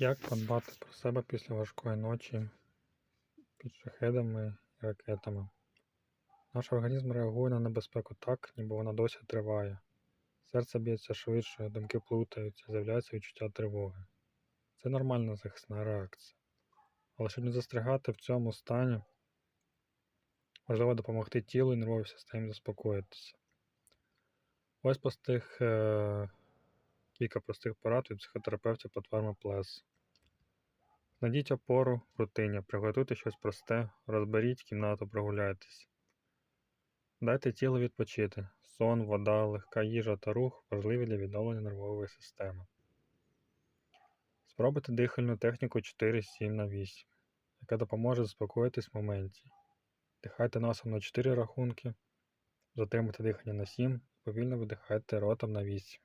Як подбати про себе після важкої ночі під шахедами і ракетами? Наш організм реагує на небезпеку так, ніби вона досі триває. Серце б'ється швидше, думки плутаються, з'являється відчуття тривоги. Це нормальна захисна реакція. Але щоб не застрягати в цьому стані, важливо допомогти тілу і нервовій системі заспокоїтися. Ось простих, е, кілька простих порад від психотерапевтів платформи Плес. Знайдіть опору в рутині, приготуйте щось просте, розберіть кімнату, прогуляйтесь. Дайте тілу відпочити. Сон, вода, легка їжа та рух важливі для відновлення нервової системи. Спробуйте дихальну техніку 4-7 на 8, яка допоможе заспокоїтись в моменті. Дихайте носом на 4 рахунки, затримуйте дихання на 7 і повільно видихайте ротом на 8.